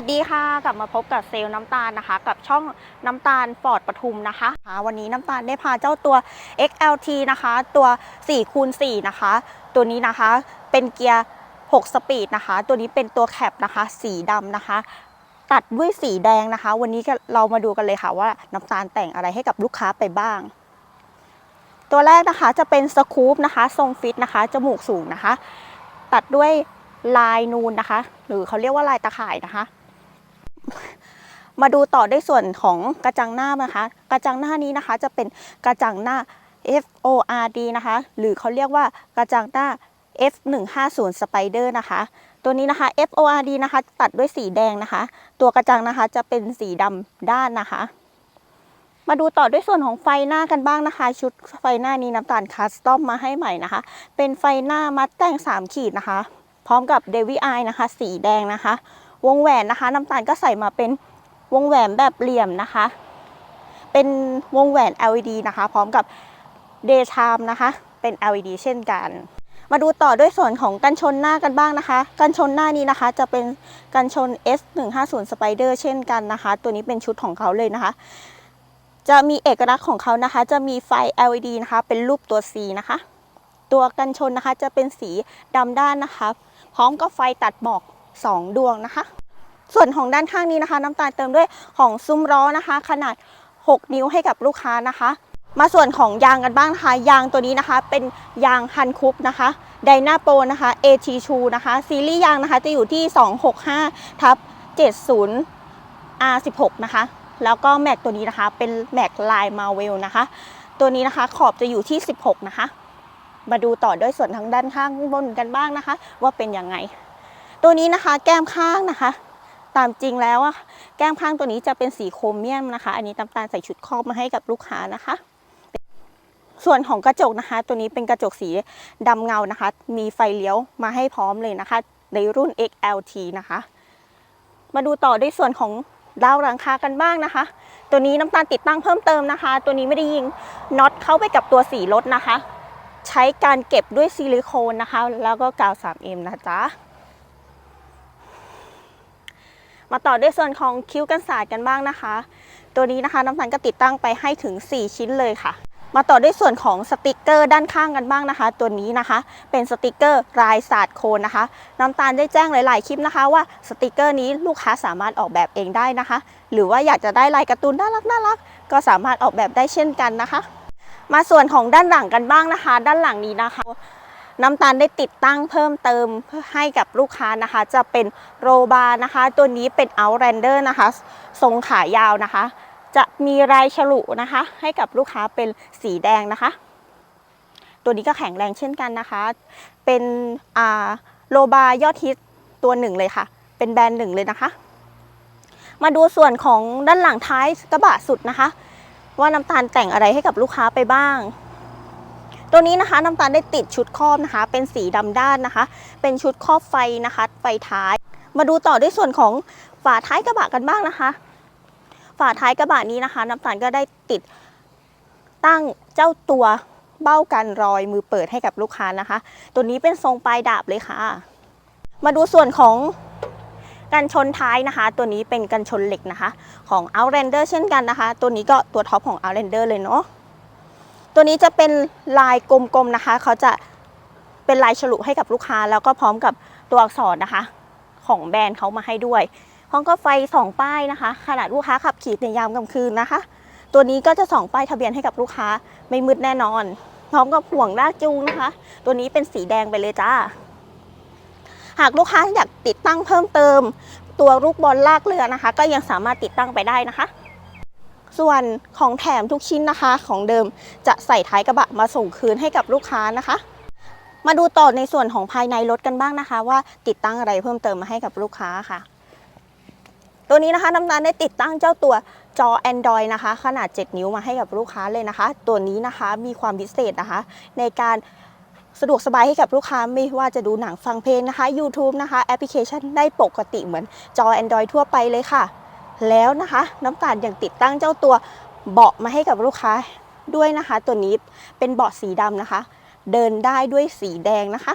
สวัสดีค่ะ กลับมาพบกับเซลล์น้ำตาลนะคะ กับช่องน้ำตาลฟอร์ดปทุมนะคะวันนี้น้ำตาลได้พาเจ้าตัว XLT นะคะ ตัว4คูณ4นะคะ ตัวนี้นะคะเป็นเกียร์ 6 สปีดนะคะ ตัวนี้เป็นตัวแคปนะคะ สีดำนะคะ ตัดด้วยสีแดงนะคะ วันนี้เรามาดูกันเลยค่ะว่าน้ำตาลแต่งอะไรให้กับลูกค้าไปบ้าง ตัวแรกนะคะจะเป็นสคูปนะคะทรงฟิตนะคะ จมูกสูงนะคะ ตัดด้วยลายนูนนะคะ หรือเขาเรียกว่าลายตะข่ายนะคะ มาดูต่อได้ส่วนของกระจังหน้านะคะ กระจังหน้านี้นะคะ จะเป็นกระจังหน้า FORD นะคะ หรือเขาเรียกว่ากระจังหน้า F150 Spider นะคะ ตัวนี้นะคะ FORD นะคะ ตัดด้วยสีแดงนะคะ ตัวกระจังนะคะจะเป็นสีดำด้านนะคะ มาดูต่อด้วยส่วนของไฟหน้ากันบ้างนะคะ ชุดไฟหน้านี้น้ำตาลคัสตอมมาให้ใหม่นะคะ เป็นไฟหน้ามัดแต่ง 3 ขีดนะคะ พร้อมกับเดวิไอนะคะ สีแดงนะคะ วงแหวนนะคะ น้ำตาลก็ใส่มาเป็น วงแหวนแบบเหลี่ยมนะคะ เป็นวงแหวน LED นะคะ พร้อมกับ daytime นะคะ เป็น LED เช่นกัน มาดูต่อด้วยส่วนของกันชนหน้ากันบ้างนะคะ กันชนหน้านี้นะคะ จะเป็นกันชน S150 Spider เช่นกันนะคะ ตัวนี้เป็นชุดของเขาเลยนะคะ จะมีเอกลักษณ์ของเขานะคะ จะมีไฟ LED นะคะ เป็นรูปตัว C นะคะ ตัวกันชนนะคะจะเป็นสีดำด้านนะคะ พร้อมกับไฟตัดหมอก 2 ดวงนะคะ ส่วนของด้านข้างนี้นะคะ น้ำตาลเติมด้วยของซุ้มล้อนะคะ ขนาด 6 นิ้วให้กับลูกค้านะคะ มาส่วนของยางกันบ้างนะคะยางตัวนี้นะคะ เป็นยางฮันคุปนะคะไดนาโปนะคะ AT ชูนะคะ ซีรีส์ยางนะคะจะอยู่ที่ 265ทับ70 R16 นะคะ แล้วก็แม็กตัวนี้นะคะ เป็นแม็กลายมาเวลนะคะ ตัวนี้นะคะขอบจะอยู่ที่ 16 นะคะ มาดูต่อด้วยส่วนทางด้านข้างบนกันบ้างนะคะ ว่าเป็นยังไง ตัวนี้นะคะแก้มข้างนะคะ ตามจริงแล้วอะแก้มข้างตัวนี้จะเป็นสีโครเมียมนะคะ อันนี้ตำตาลใส่ชุดครอบมาให้กับลูกค้านะคะ ส่วนของกระจกนะคะ ตัวนี้เป็นกระจกสีดำเงานะคะ มีไฟเลี้ยวมาให้พร้อมเลยนะคะ ในรุ่น XLT นะคะ มาดูต่อด้วยส่วนของดาวหลังคากันบ้างนะคะ ตัวนี้น้ำตาลติดตั้งเพิ่มเติมนะคะ ตัวนี้ไม่ได้ยิงน็อตเข้าไปกับตัวสีรถนะคะ ใช้การเก็บด้วยซิลิโคนนะคะ แล้วก็กาว 3M นะจ๊ะ มาต่อด้วยส่วนของคิ้วกันศาสตร์กันบ้างนะคะ ตัวนี้นะคะน้ำตาลก็ติดตั้งไปให้ถึง 4 ชิ้นเลยค่ะ มาต่อด้วยส่วนของสติกเกอร์ด้านข้างกันบ้างนะคะ ตัวนี้นะคะ เป็นสติกเกอร์ลายศาสตร์โคนนะคะ น้ำตาลได้แจ้งหลาย ๆ คลิปนะคะ ว่าสติกเกอร์นี้ลูกค้าสามารถออกแบบเองได้นะคะ หรือว่าอยากจะได้ลายการ์ตูนน่ารักน่ารักก็สามารถออกแบบได้เช่นกันนะคะ มาส่วนของด้านหลังกันบ้างนะคะ ด้านหลังนี้นะคะ น้ำตาลได้ติดตั้งเพิ่มเติมเพื่อให้กับลูกค้านะคะ จะเป็นโรบานะคะ ตัวนี้เป็น Outlander นะคะ ทรงขายาวนะคะ จะมีลายฉลุนะคะ ให้กับลูกค้าเป็นสีแดงนะคะ ตัวนี้ก็แข็งแรงเช่นกันนะคะ เป็นอ่าโรบายอดฮิตตัวหนึ่งเลยค่ะ เป็นแบรนด์หนึ่งเลยนะคะ มาดูส่วนของด้านหลังท้ายกระบะสุดนะคะ ว่าน้ำตาลแต่งอะไรให้กับลูกค้าไปบ้าง ตัวนี้นะคะน้ำตาลได้ติดชุดครอบนะคะ เป็นสีดำด้านนะคะ เป็นชุดครอบไฟนะคะ ไฟท้าย มาดูต่อด้วยส่วนของฝาท้ายกระบะกันบ้างนะคะ ฝาท้ายกระบะนี้นะคะ น้ำตาลก็ได้ติดตั้งเจ้าตัวเบ้ากันรอยมือเปิดให้กับลูกค้านะคะ ตัวนี้เป็นทรงปลายดาบเลยค่ะ มาดูส่วนของกันชนท้ายนะคะ ตัวนี้เป็นกันชนเหล็กนะคะ ของ Outlander เช่นกันนะคะ ตัวนี้ก็ตัวท็อปของ Outlander เลยเนาะ ตัวนี้จะเป็นลายกลมๆนะคะ เขาจะเป็นลายฉลุให้กับลูกค้า แล้วก็พร้อมกับตัวอักษรนะคะ ของแบรนด์เขามาให้ด้วยพร้อมกับไฟสองป้ายนะคะ ขนาดลูกค้าขับขี่ในยามกลางคืนนะคะ ตัวนี้ก็จะสองป้ายทะเบียนให้กับลูกค้าไม่มืดแน่นอน พร้อมกับห่วงลากจูงนะคะ ตัวนี้เป็นสีแดงไปเลยจ้า หากลูกค้าอยากติดตั้งเพิ่มเติม ตัวลูกบอลลากเรือนะคะ ก็ยังสามารถติดตั้งไปได้นะคะ ส่วนของแถมทุกชิ้นนะคะ ของเดิมจะใส่ท้ายกระบะมาส่งคืนให้กับลูกค้านะคะ มาดูต่อในส่วนของภายในรถกันบ้างนะคะ ว่าติดตั้งอะไรเพิ่มเติมมาให้กับลูกค้าค่ะ ตัวนี้นะคะน้ำตาลได้ติดตั้งเจ้าตัวจอ Android นะคะ ขนาด 7 นิ้วมาให้กับลูกค้าเลยนะคะ ตัวนี้นะคะมีความพิเศษนะคะ ในการสะดวกสบายให้กับลูกค้าไม่ว่าจะดูหนังฟังเพลงนะคะ YouTube นะคะ แอปพลิเคชันได้ปกติเหมือนจอ Android ทั่วไปเลยค่ะ แล้วนะคะ น้ำตาลยังติดตั้งเจ้าตัวเบาะมาให้กับลูกค้าด้วยนะคะ ตัวนี้เป็นเบาะสีดำนะคะ เดินได้ด้วยสีแดงนะคะ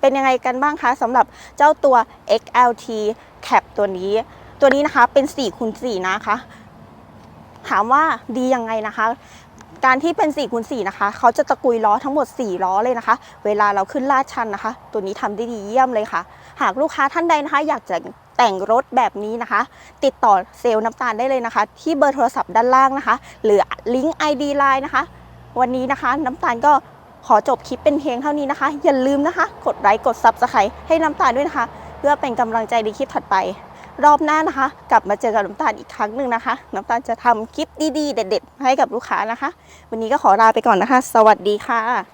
เป็นยังไงกันบ้างคะสำหรับเจ้าตัว XLT Cap ตัวนี้ ตัวนี้นะคะเป็น4คูณ4นะคะ ถามว่าดียังไงนะคะการที่เป็น4คูณ4นะคะ เขาจะตะกุยล้อทั้งหมด 4 ล้อเลยนะคะ เวลาเราขึ้นลาดชันนะคะ ตัวนี้ทำได้ดีเยี่ยมเลยค่ะ หากลูกค้าท่านใดนะคะ อยากจะ แต่งรถแบบนี้นะคะ ติดต่อเซลล์น้ำตาลได้เลยนะคะ ที่เบอร์โทรศัพท์ด้านล่างนะคะ หรือลิงก์ ID Line นะคะ วันนี้นะคะ น้ำตาลก็ขอจบคลิปเป็นเพียงเท่านี้นะคะ อย่าลืมนะคะ กดไลค์กด Subscribe ให้น้ำตาลด้วยนะคะ เพื่อเป็นกำลังใจในคลิปถัดไป รอบหน้านะคะ กลับมาเจอกับน้ำตาลอีกครั้งหนึ่งนะคะ น้ำตาลจะทำคลิปดีๆ เด็ด ๆ ให้กับลูกค้านะคะ วันนี้ก็ขอลาไปก่อนนะคะ สวัสดีค่ะ